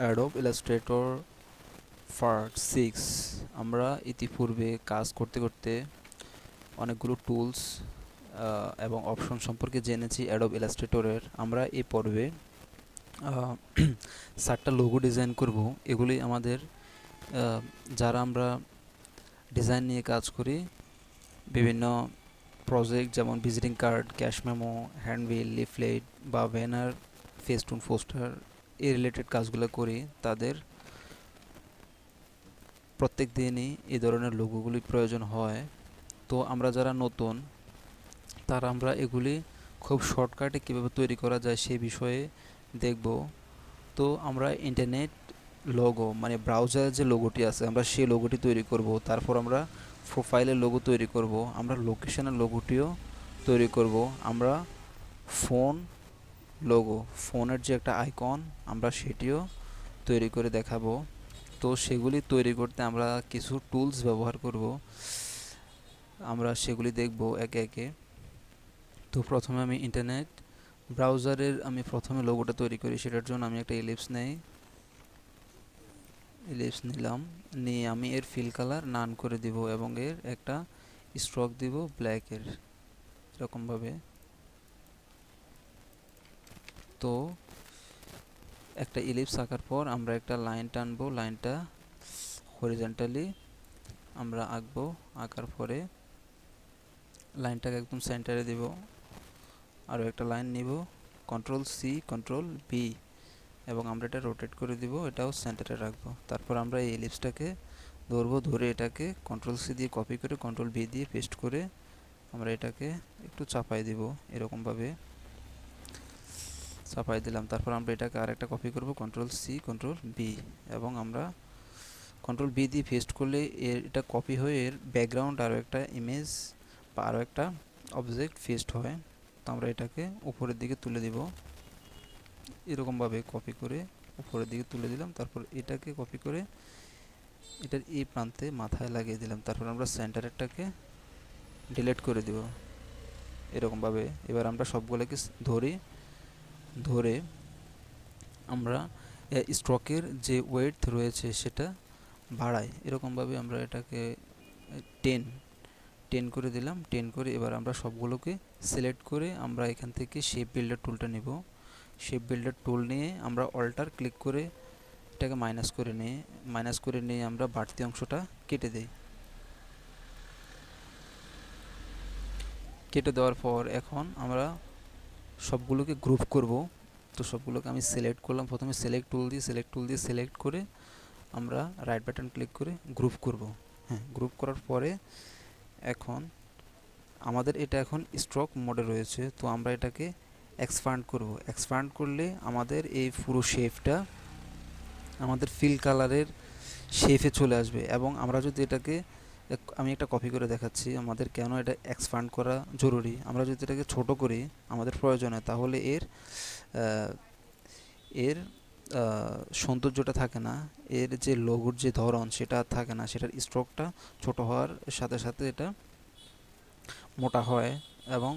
Adobe Illustrator part six আমরা ইতিপূর্বে কাজ করতে করতে অনেকগুলো টুলস এবং অপশন সম্পর্কে জেনেছি অ্যাডোব ইলাস্ট্রেটরের আমরা এই পর্বে সাতটা লোগো ডিজাইন করব। এগুলি আমাদের যারা আমরা ডিজাইন নিয়ে কাজ করি, বিভিন্ন প্রজেক্ট যেমন visiting card cash memo handbill leaflet বা ব্যানার ফেস্টুন পোস্টার এই রিলেটেড কাজগুলো করি তাদের প্রত্যেক দিনই এই ধরনের লোগোগুলি প্রয়োজন হয়। তো আমরা যারা নতুন, তারা আমরা এগুলি খুব শর্টকাটে কীভাবে তৈরি করা যায় সেই বিষয়ে দেখব। তো আমরা ইন্টারনেট লোগো মানে ব্রাউজারের যে লোগোটি আছে, আমরা সেই লোগোটি তৈরি করব। তারপর আমরা প্রোফাইলের লোগো তৈরি করব। আমরা লোকেশনের লোগোটিও তৈরি করব। আমরা ফোন লোগো ফোনের যে একটা আইকন আমরা সেটিও তৈরি করে দেখাবো। তো সেগুলি তৈরি করতে আমরা কিছু টুলস ব্যবহার করব। আমরা সেগুলি দেখব একে একে। তো প্রথমে আমি ইন্টারনেট ব্রাউজারের আমি প্রথমে লোগোটা তৈরি করি, সেটার জন্য আমি একটা ইলিপস নেই। ইলিপস নিলাম, নিয়ে আমি এর ফিল কালার নান করে দিব এবং এর একটা স্ট্রোক দিব ব্ল্যাকের এরকমভাবে। তো একটা ইলিপস আঁকার পর আমরা একটা লাইন টানবো লাইনটা হরিজেন্টালি আমরা আঁকবো, আঁকার পরে লাইনটাকে একদম সেন্টারে দিব। আরও একটা লাইন নিব কন্ট্রোল সি কন্ট্রোল বি এবং আমরা এটা রোটেট করে দিব, এটাও সেন্টারে রাখব। তারপর আমরা এই ইলিপসটাকে ধরবো, ধরে এটাকে কন্ট্রোল সি দিয়ে কপি করে কন্ট্রোল বি দিয়ে পেস্ট করে আমরা এটাকে একটু চাপাই দিব, এরকমভাবে। চাপাই দিলাম। তারপর আমরা এটাকে আরেকটা কপি করব কন্ট্রোল সি কন্ট্রোল বি এবং আমরা কন্ট্রোল বি দিয়ে পেস্ট করলে এর, এটা কপি হয়ে এর ব্যাকগ্রাউন্ড আরও একটা ইমেজ বা আরও একটা অবজেক্ট ফেস্ট হয়। তো আমরা এটাকে উপরের দিকে তুলে দিব। এরকমভাবে কপি করে উপরের দিকে তুলে দিলাম। তারপর এটাকে কপি করে এটার এই প্রান্তে মাথায় লাগিয়ে দিলাম। তারপর আমরা সেন্টারেরটাকে ডিলিট করে দিব। এরকমভাবে। এবার আমরা সবগুলোকে ধরি ধরে আমরা স্ট্রকের যে ওয়েট রয়েছে সেটা বাড়াই। এরকমভাবে আমরা এটাকে টেন টেন করে দিলাম। টেন করে এবার আমরা সবগুলোকে সিলেক্ট করে আমরা এখান থেকে শেপ বিল্ডার টুলটা নিব। শেপ বিল্ডার টুল নিয়ে আমরা অল্টার ক্লিক করে এটাকে মাইনাস করে নিয়ে, মাইনাস করে নিয়ে আমরা বাড়তি অংশটা কেটে দেই। কেটে দেওয়ার পর এখন আমরা সবগুলোকে গ্রুপ করব। তো সবগুলোকে আমি সিলেক্ট করলাম। প্রথমে সিলেক্ট টুল দিয়ে সিলেক্ট টুল দিয়ে সিলেক্ট করে আমরা রাইট বাটন ক্লিক করে গ্রুপ করব। হ্যাঁ গ্রুপ করার পরে এখন আমাদের এটা এখন স্ট্রোক মোডে রয়েছে। তো আমরা এটাকে এক্সপান্ড করব। এক্সপান্ড করলে আমাদের এই পুরো শেপটা আমাদের ফিল কালারের শেপে চলে আসবে। এবং আমরা যদি এটাকে আমি একটা কপি করে দেখাচ্ছি, আমাদের কেন এটা এক্সপান্ড করা জরুরি? আমরা যদি এটাকে ছোট করি, আমাদের প্রয়োজনে তাহলে এর এর সৌন্দর্যটা থাকে না। এর যে লোগোর যে ধরন, সেটা থাকে না। সেটার স্ট্রোকটা ছোট হওয়ার সাথে সাথে এটা মোটা হয় এবং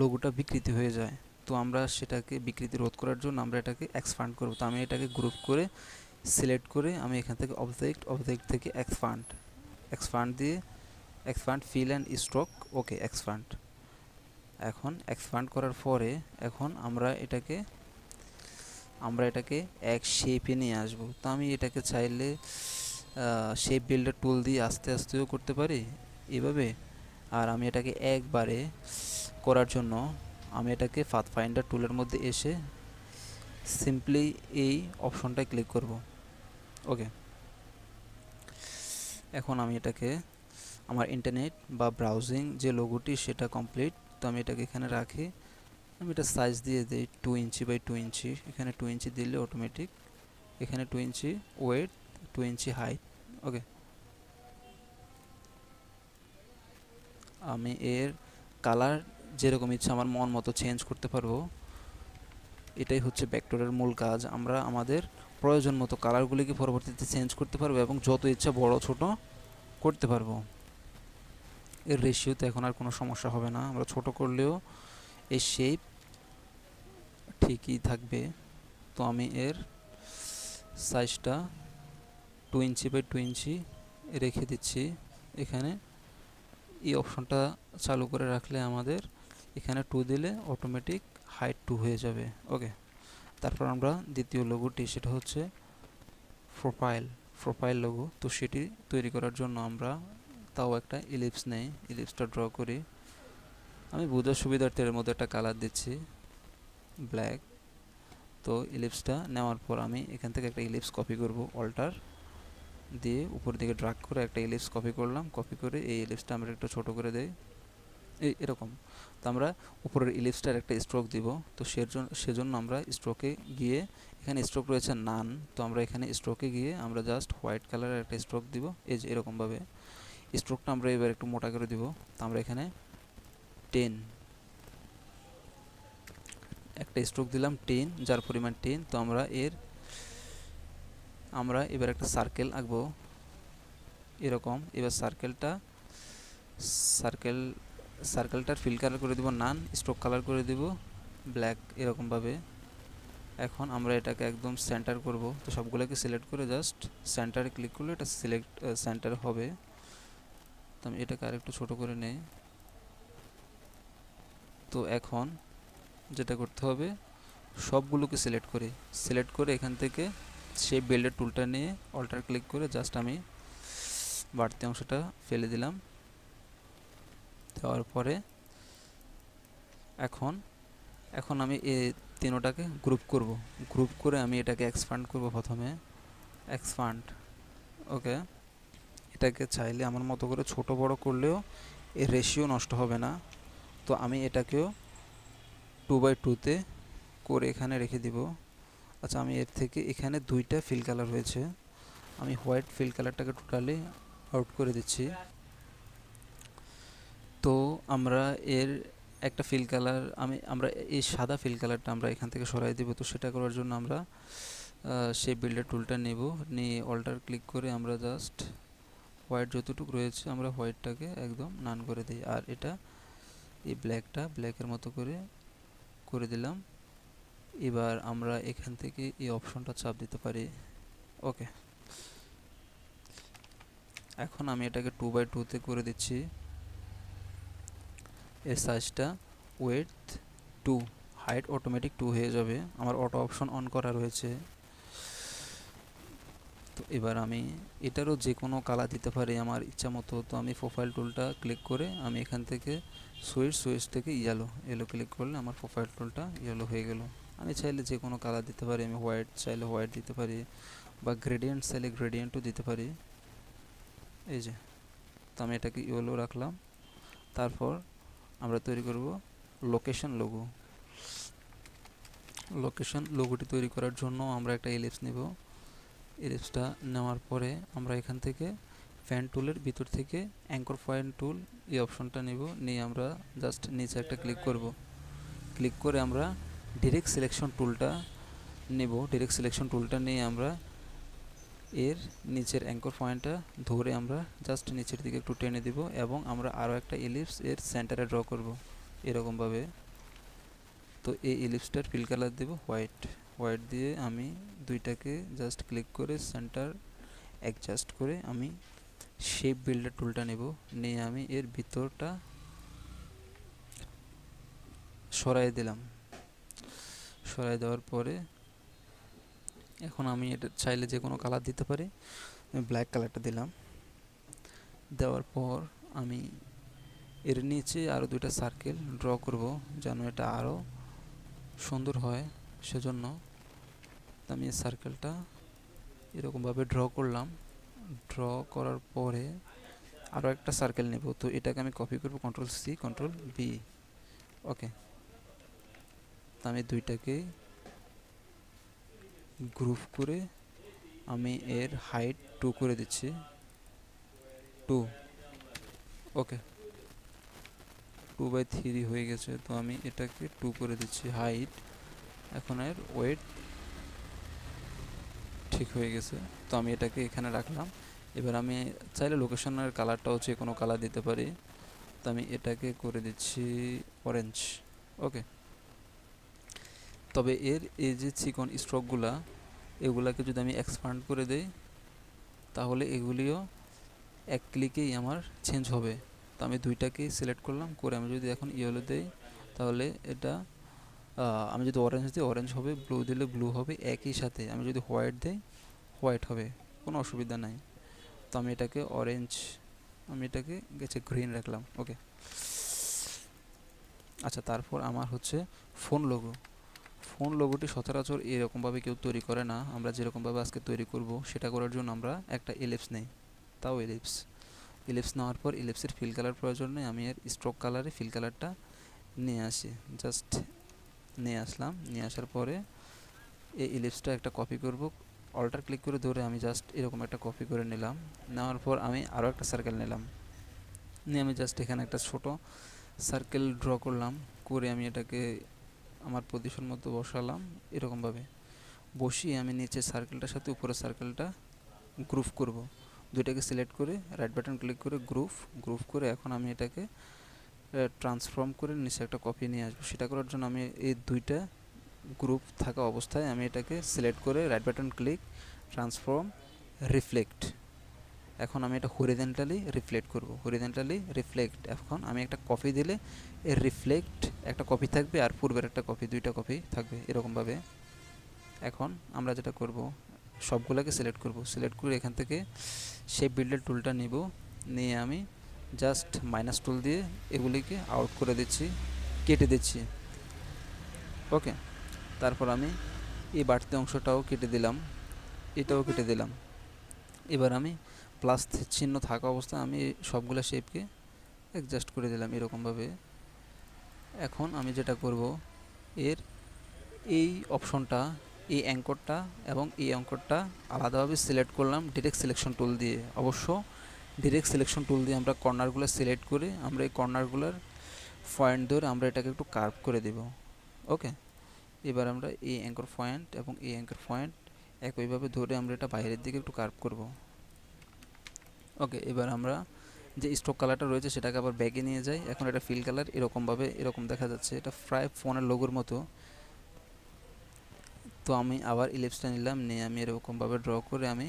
লোগোটা বিকৃতি হয়ে যায়। তো আমরা সেটাকে বিকৃতি রোধ করার জন্য আমরা এটাকে এক্সপান্ড করব। তো আমি এটাকে গ্রুপ করে সিলেক্ট করে আমি এখান থেকে অবজেক্ট অবজেক্ট থেকে এক্সপান্ড এক্সপান্ড দিয়ে expand fill and stroke okay expand এখন এক্সপান্ড করার পরে এখন আমরা এটাকে আমরা এটাকে এক শেপে নিয়ে আসব। তো আমি এটাকে চাইলে শেপ বিল্ডার টুল দিয়ে আস্তে আস্তেও করতে পারি এভাবে। আর আমি এটাকে একবারে করার জন্য আমি এটাকে ফাত ফাইন্ডার টুলের মধ্যে এসে সিম্পলি এই অপশনটায় ক্লিক করব। ওকে এখন আমি এটাকে আমার ইন্টারনেট বা ব্রাউজিং যে লোগোটি সেটা কমপ্লিট তো আমি এটাকে এখানে রাখি। আমি এটা সাইজ দিয়ে দিই two inch by two inch এখানে টু ইঞ্চি দিলে অটোমেটিক এখানে two inch width two inch height okay আমি এর কালার যেরকম ইচ্ছা আমার মন মতো চেঞ্জ করতে পারব। এটাই হচ্ছে ব্যাক্টরের মূল কাজ। আমরা আমাদের প্রয়োজন মতো কালারগুলিকে পরবর্তীতে চেঞ্জ করতে পারব এবং যত ইচ্ছা বড় ছোট করতে পারব। এর রেশিওতে এখন আর কোনো সমস্যা হবে না। আমরা ছোট করলেও এই শেপ ঠিকই থাকবে। তো আমি এর সাইজটা two inch by two inch রেখে দিচ্ছি। এখানে এই অপশনটা চালু করে রাখলে আমাদের এখানে টু দিলে অটোমেটিক হাইট টু হয়ে যাবে। ওকে তারপর আমরা দ্বিতীয় লোগোটি সেটা হচ্ছে প্রোফাইল প্রোফাইল লোগো তো সেটি তৈরি করার জন্য আমরা তাও একটা ইলিপস নেই ইলিপসটা ড্র করি। আমি বোঝার সুবিধার্থের মধ্যে একটা কালার দিচ্ছি ব্ল্যাক তো ইলিপসটা নেওয়ার পর আমি এখান থেকে একটা ইলিপস কপি করব অল্টার দিয়ে উপর দিকে ড্রাগ করে একটা ইলিপস কপি করলাম। কপি করে এই ইলিপসটা আমরা একটু ছোট করে দেই। এই এরকম। তো আমরা উপরের ইলিপসটার একটা স্ট্রোক দিব। তো সেজন্য সেজন্য আমরা স্ট্রোকে গিয়ে এখানে স্ট্রোক রয়েছে নান তো আমরা এখানে স্ট্রোকে গিয়ে আমরা জাস্ট হোয়াইট কালারের একটা স্ট্রোক দিব। এই যে এরকমভাবে। স্ট্রোকটা আমরা এবার একটু মোটা করে দিব। তো আমরা এখানে টেন একটা স্ট্রোক দিলাম টেন যার পরিমাণ টেন তো আমরা এর, আমরা এবার একটা সার্কেল আঁকবো। এরকম। এবার সার্কেলটা সার্কেল সার্কেলটার ফিল কালার করে দিব নান স্ট্রোক কালার করে দিব ব্ল্যাক এরকমভাবে। এখন আমরা এটাকে একদম সেন্টার করব। তো সবগুলোকে সিলেক্ট করে জাস্ট সেন্টারে ক্লিক করলে এটা সিলেক্ট সেন্টার হবে। তো আমি এটাকে আরেকটু ছোট করে নেই। তো এখন যেটা করতে হবে, সবগুলোকে সিলেক্ট করে সিলেক্ট করে এখান থেকে সেই বেল্ডের টুলটা নিয়ে অল্টার ক্লিক করে জাস্ট আমি বাড়তি অংশটা ফেলে দিলাম। দেওয়ার পরে এখন এখন আমি এই তিনোটাকে গ্রুপ করব। গ্রুপ করে আমি এটাকে এক্সপান্ড করব প্রথমে। এক্সপান্ড ওকে এটাকে চাইলে আমার মতো করে ছোট বড় করলেও এর রেশিও নষ্ট হবে না। তো আমি এটাকেও টু বাই টুতে করে এখানে রেখে দিব। আচ্ছা আমি এর থেকে এখানে দুইটা ফিল কালার হয়েছে আমি হোয়াইট ফিল কালারটাকে টোটালি আউট করে দিচ্ছি। তো আমরা এর একটা ফিল কালার আমি, আমরা এই সাদা ফিল কালারটা আমরা এখান থেকে সরাই দেবো। তো সেটা করার জন্য আমরা সেই বিল্ডার টুলটা নেব। নিয়ে অল্টার ক্লিক করে আমরা জাস্ট হোয়াইট যতটুকু রয়েছে আমরা হোয়াইটটাকে একদম নান করে দিই। আর এটা এই ব্ল্যাকটা ব্ল্যাকের মতো করে করে দিলাম। এবার আমরা এখান থেকে এই অপশনটা চাপ দিতে পারি। ওকে এখন আমি এটাকে টু বাই টুতে করে দিচ্ছি। এর সাইজটা width two height automatic two হয়ে যাবে। আমার অটো অপশন অন করা রয়েছে। তো এবার আমি এটারও যে কোনো কালার দিতে পারি আমার ইচ্ছা মতো। তো আমি প্রোফাইল টুলটা ক্লিক করে আমি এখান থেকে সুইচ সুইচ থেকে ইয়েলো এলো ক্লিক করলে আমার প্রোফাইল টুলটা ইয়েলো হয়ে গেল। আমি চাইলে যে কোনো কালার দিতে পারি, আমি হোয়াইট চাইলে হোয়াইট দিতে পারি বা গ্রেডিয়েন্ট চাইলে গ্রেডিয়েন্টও দিতে পারি। এই যে, তো আমি এটাকে ইয়েলো রাখলাম। তারপর আমরা তৈরি করব লোকেশন লোগো লোকেশন লোগোটি তৈরি করার জন্য আমরা একটা এলিপস নেব। এলিপসটা নেওয়ার পরে আমরা এখান থেকে ফ্যান টুলের ভিতর থেকে অ্যাঙ্কর পয়েন্ট টুল এই অপশনটা নেব। নিয়ে আমরা জাস্ট নিচে একটা ক্লিক করব। ক্লিক করে আমরা ডিরেক্ট সিলেকশন টুলটা নেব। ডিরেক্ট সিলেকশন টুলটা নিয়ে আমরা এর নিচের অ্যাঙ্কর পয়েন্টটা ধরে আমরা জাস্ট নিচের দিকে একটু টেনে দিব এবং আমরা আরও একটা ইলিপস এর সেন্টারে ড্র করব এরকমভাবে। তো এই ইলিপসটার ফিল কালার দেব হোয়াইট হোয়াইট দিয়ে আমি দুইটাকে জাস্ট ক্লিক করে সেন্টার অ্যাডজাস্ট করে আমি শেপ বিল্ডার টুলটা নেব। নিয়ে আমি এর ভিতরটা সরাই দিলাম। সরাই দেওয়ার পরে এখন আমি এটা চাইলে যে কোনো কালার দিতে পারি। আমি ব্ল্যাক কালারটা দিলাম। দেওয়ার পর আমি এর নিচে আরও দুইটা সার্কেল ড্র করব যেন এটা আরও সুন্দর হয়। সেজন্য আমি এই সার্কেলটা এরকমভাবে ড্র করলাম। ড্র করার পরে আরও একটা সার্কেল নেব। তো এটাকে আমি কপি করব control C control V okay আমি দুইটাকে গ্রুপ করে আমি এর হাইট টু করে দিচ্ছি। Two okay two by three হয়ে গেছে, তো আমি এটাকে টু করে দিচ্ছি হাইট এখন এর ওয়েট ঠিক হয়ে গেছে, তো আমি এটাকে এখানে রাখলাম। এবার আমি চাইলে লোকেশনের কালারটাও যে কোনো কালার দিতে পারি। তো আমি এটাকে করে দিচ্ছি অরেঞ্জ ওকে তবে এর এই যে চিকন স্ট্রোকগুলা, এগুলাকে যদি আমি এক্সপান্ড করে দেই, তাহলে এগুলিও এক ক্লিকেই আমার চেঞ্জ হবে। তো আমি দুইটাকেই সিলেক্ট করলাম, করে আমি যদি এখন ইয়েলো দেই, তাহলে এটা আমি যদি অরেঞ্জ দিই অরেঞ্জ হবে ব্লু দিলে ব্লু হবে একই সাথে। আমি যদি হোয়াইট দিই হোয়াইট হবে, কোনো অসুবিধা নাই। তো আমি এটাকে অরেঞ্জ আমি এটাকে গেছে গ্রিন রাখলাম ওকে আচ্ছা তারপর আমার হচ্ছে ফোন লোগো ফোন লোগোটি সচরাচর এরকমভাবে কেউ তৈরি করে না। আমরা যেরকমভাবে আজকে তৈরি করব, সেটা করার জন্য আমরা একটা এলিপস নেই। তাও এলিপস ইলিপস নেওয়ার পর ইলিপসের ফিল কালার প্রয়োজন নেই। আমি এর স্ট্রোক কালারে ফিল কালারটা নিয়ে আসি। জাস্ট নিয়ে আসলাম। নিয়ে আসার পরে এই ইলিপসটা একটা কপি করব। অল্টার ক্লিক করে ধরে আমি জাস্ট এরকম একটা কপি করে নিলাম। নেওয়ার পর আমি আরও একটা সার্কেল নিলাম। নিয়ে আমি জাস্ট এখানে একটা ছোট সার্কেল ড্র করলাম। করে আমি এটাকে আমার পজিশন মতো বসালাম এরকমভাবে। বসিয়ে আমি নিচে সার্কেলটার সাথে উপরের সার্কেলটা গ্রুপ করব। দুইটাকে সিলেক্ট করে রাইট বাটন ক্লিক করে গ্রুপ গ্রুপ করে এখন আমি এটাকে ট্রান্সফর্ম করে নিচে একটা কপি নিয়ে আসব। সেটা করার জন্য আমি এই দুইটা গ্রুপ থাকা অবস্থায় আমি এটাকে সিলেক্ট করে right button click transform reflect এখন আমি এটা হরিজেন্টালি রিফ্লেক্ট করব। হরিজেন্টালি রিফ্লেক্ট এখন আমি একটা কপি দিলে এর রিফ্লেক্ট একটা কপি থাকবে আর পূর্বের একটা কপি দুইটা কপি থাকবে এরকমভাবে। এখন আমরা যেটা করব, সবগুলোকে সিলেক্ট করব। সিলেক্ট করে এখান থেকে শেপ বিল্ডের টুলটা নিব। নিয়ে আমি জাস্ট মাইনাস টুল দিয়ে এগুলিকে আউট করে দিচ্ছি, কেটে দিচ্ছি। ওকে তারপর আমি এই বাড়তি অংশটাও কেটে দিলাম। এটাও কেটে দিলাম। এবার আমি প্লাস চিহ্ন থাকা অবস্থায় আমি সবগুলো শেপকে অ্যাডজাস্ট করে দিলাম এরকমভাবে। এখন আমি যেটা করব, এর এই অপশনটা এই অ্যাঙ্করটা এবং এই অঙ্করটা আলাদাভাবে সিলেক্ট করলাম ডিরেক্ট সিলেকশন টুল দিয়ে। অবশ্য ডিরেক্ট সিলেকশন টুল দিয়ে আমরা কর্নারগুলো সিলেক্ট করে আমরা এই কর্নারগুলোর পয়েন্ট ধরে আমরা এটাকে একটু কার্ভ করে দেব। ওকে এবার আমরা এই অ্যাঙ্কর পয়েন্ট এবং এই অ্যাঙ্কর পয়েন্ট একইভাবে ধরে আমরা এটা বাইরের দিকে একটু কার্ভ করব। ওকে এবার আমরা যে স্টক কালারটা রয়েছে সেটাকে আবার ব্যাগে নিয়ে যাই। এখন এটা ফিল কালার এরকমভাবে এরকম দেখা যাচ্ছে। এটা প্রায় ফোনের লোগোর মতো। তো আমি আবার ইলিপসটা নিলাম, নিয়ে আমি এরকমভাবে ড্র করে আমি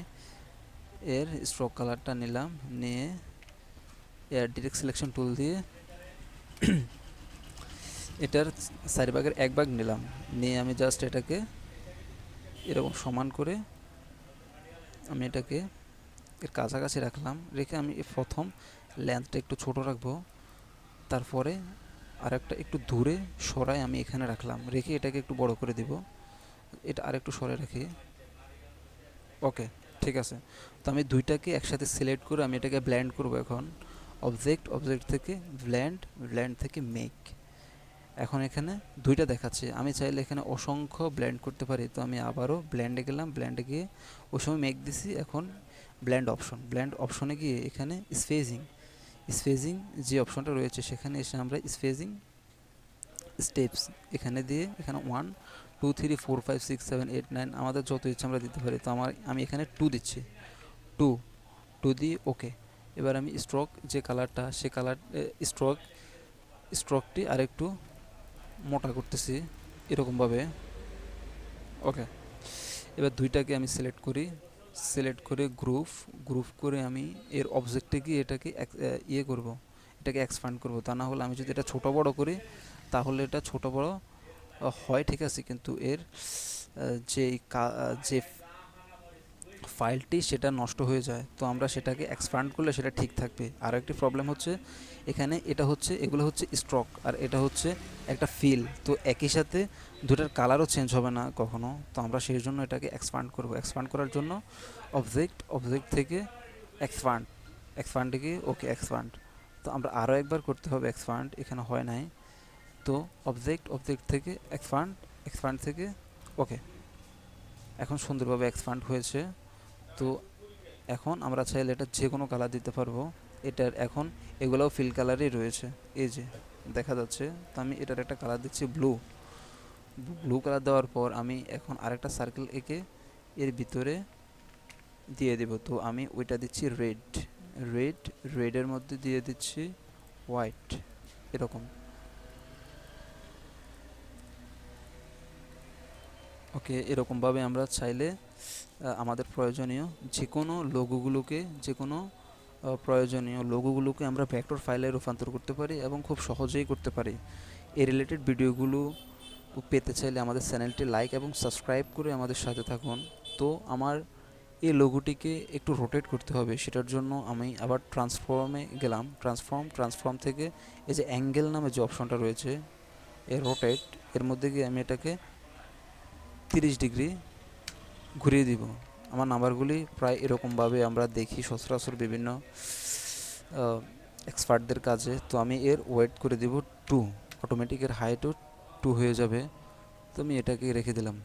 এর স্ট্রোক কালারটা নিলাম, নিয়ে এর ডিরেক্ট সিলেকশন টুল দিয়ে এটার চারি ভাগের এক ভাগ নিলাম। নিয়ে আমি জাস্ট এটাকে এরকম সমান করে আমি এটাকে এর কাছাকাছি রাখলাম, রেখে আমি প্রথম লেন্থটা একটু ছোট রাখব। তারপরে আর একটা একটু দূরে সরাই আমি এখানে রাখলাম, রেখে এটাকে একটু বড় করে দিব। এটা আরেকটু সরে রাখি। ওকে, ঠিক আছে। তো আমি দুইটাকে একসাথে সিলেক্ট করে আমি এটাকে ব্ল্যান্ড করব এখন। অবজেক্ট অবজেক্ট থেকে ব্ল্যান্ড ব্ল্যান্ড থেকে মেক এখন এখানে দুইটা দেখাচ্ছে। আমি চাইলে এখানে অসংখ্য ব্ল্যান্ড করতে পারি। তো আমি আবারও ব্ল্যান্ডে গেলাম ব্ল্যান্ডে গিয়ে ওই সময় মেক দিছি। এখন ব্ল্যান্ড অপশন ব্ল্যান্ড অপশনে গিয়ে এখানে স্পেজিং স্পেজিং যে অপশনটা রয়েছে সেখানে এসে আমরা স্পেজিং স্টেপস এখানে দিয়ে এখানে one two three four five six seven eight nine আমাদের যত ইচ্ছে আমরা দিতে পারি। তো আমার, আমি এখানে টু দিচ্ছি। টু টু দিয়ে ওকে এবার আমি স্ট্রোক যে কালারটা সে কালার স্ট্রোক স্ট্রোকটি আরেকটু মোটা করতেছি এরকমভাবে। ওকে এবার দুইটাকে আমি সিলেক্ট করি। সিলেক্ট করে গ্রুপ গ্রুপ করে আমি এর অবজেক্টে গিয়ে এটাকে ইয়ে করব, এটাকে এক্সপ্যান্ড করব। তা না হলে আমি যদি এটা ছোট বড় করি, তাহলে এটা ছোট বড় হয় ঠিক আছে। কিন্তু এর যে যে ফাইলটি সেটা নষ্ট হয়ে যায়, তো আমরা সেটাকে এক্সপান্ড করলে সেটা ঠিক থাকবে। আর একটি প্রবলেম হচ্ছে, এখানে এটা হচ্ছে, এগুলো হচ্ছে স্ট্রক আর এটা হচ্ছে একটা ফিল তো একই সাথে দুটার কালারও চেঞ্জ হবে না কখনো, তো আমরা সেই জন্য এটাকে এক্সপান্ড করব। এক্সপান্ড করার জন্য অবজেক্ট অবজেক্ট থেকে এক্সপান্ড এক্সপান্ড থেকে ওকে এক্সপান্ড তো আমরা আরও একবার করতে হবে এক্সপান্ড এখানে হয় নাই। তো অবজেক্ট অবজেক্ট থেকে এক্সপান্ড এক্সপান্ড থেকে ওকে এখন সুন্দরভাবে এক্সপান্ড হয়েছে। তো এখন আমরা চাইলে এটা যে কোনো কালার দিতে পারব। এটার এখন এগুলোও ফিল কালারই রয়েছে। এই যে, দেখা যাচ্ছে, তো আমি এটার একটা কালার দিচ্ছি ব্লু ব্লু কালার দেওয়ার পর আমি এখন আরেকটা সার্কেল এঁকে এর ভিতরে দিয়ে দেব। তো আমি ওইটা দিচ্ছি রেড রেড রেডের মধ্যে দিয়ে দিচ্ছি হোয়াইট এরকম। ওকে, এরকমভাবে আমরা চাইলে আমাদের প্রয়োজনীয় যে কোনো লোগোগুলোকে যে কোনো প্রয়োজনীয় লোগোগুলোকে আমরা ভেক্টর ফাইলে রূপান্তর করতে পারি এবং খুব সহজেই করতে পারি। এই রিলেটেড ভিডিওগুলো পেতে চাইলে আমাদের চ্যানেলটি লাইক এবং সাবস্ক্রাইব করে আমাদের সাথে থাকুন। তো আমার এই লোগোটিকে একটু রোটেট করতে হবে, সেটার জন্য আমি আবার ট্রান্সফর্মে গেলাম। ট্রান্সফর্ম ট্রান্সফর্ম থেকে এই যে অ্যাঙ্গেল নামে যে অপশনটা রয়েছে এর রোটেট এর মধ্যে গিয়ে আমি এটাকে তিরিশ ডিগ্রি ঘুরিয়ে দিব। আমার নাম্বারগুলি প্রায় এরকমভাবে আমরা দেখি সচরাচর বিভিন্ন এক্সপার্টদের কাজে। তো আমি এর ওয়েট করে দিব টু অটোমেটিক এর হাইটও টু হয়ে যাবে। তো আমি এটাকে রেখে দিলাম।